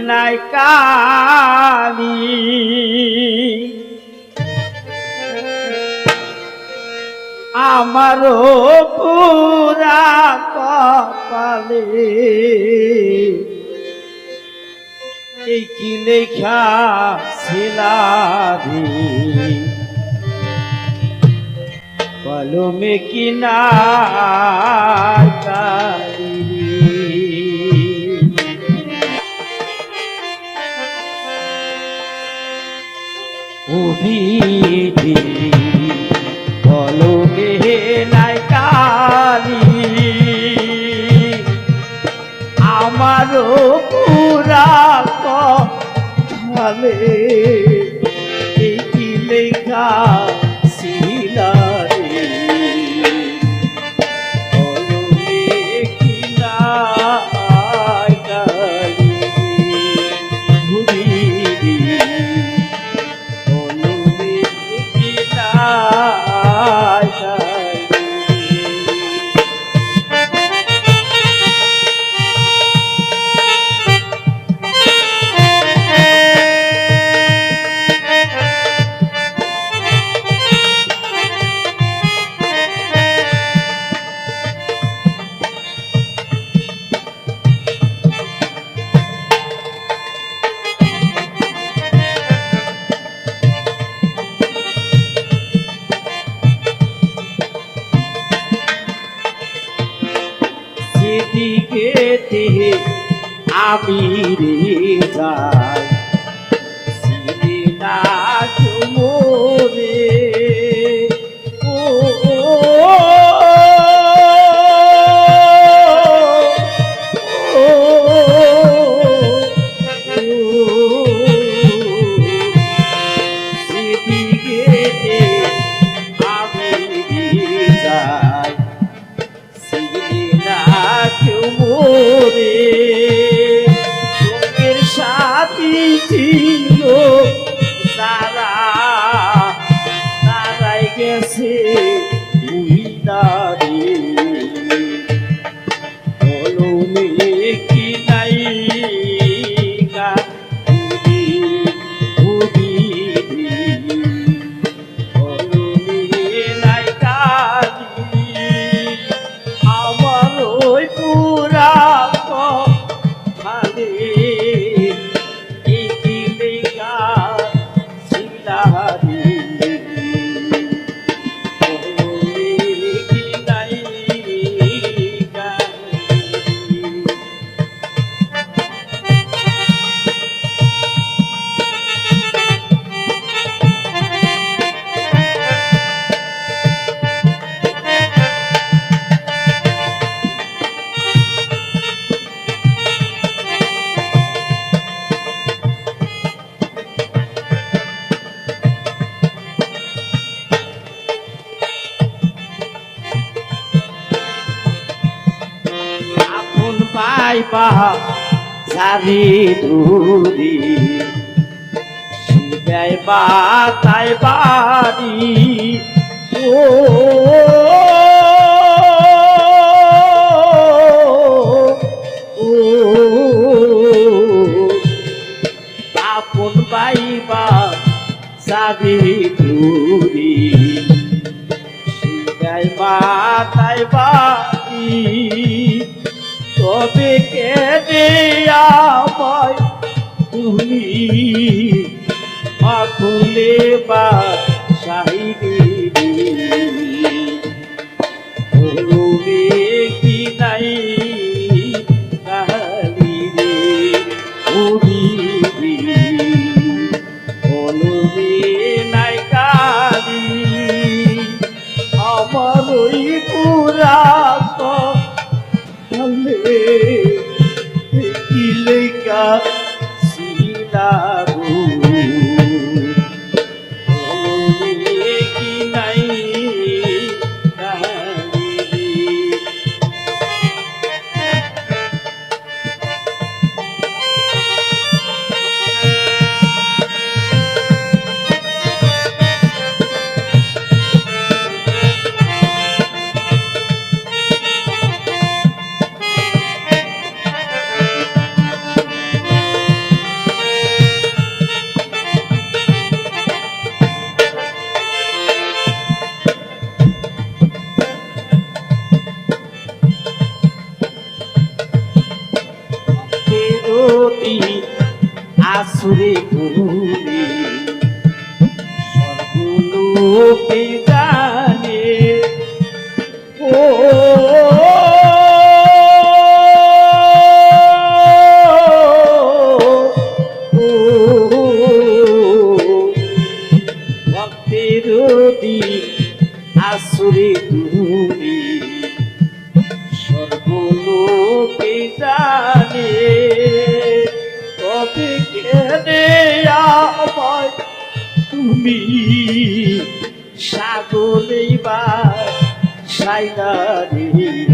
নাই কালি। আমারও পুরা কপালে এই কি লেখা ছিলারি কলমে কি উবিধি কলমে নাই কালি আমারও পুরা এই কি লেখা আমি রে যাই। সিনে মোরে ও কলমে পাইবা সারি দূরি। শিবাইবা তাই বাড়ি ও। আপন পাইবা সারি দূরি। শিবাই মাতাই বাড়ি আমায় তুমি আকুলে বা আসুরে তুমি। সর্বলোকে জানে ও ভক্তির আসুরে তুমি সাগলেই বা সাইনারী।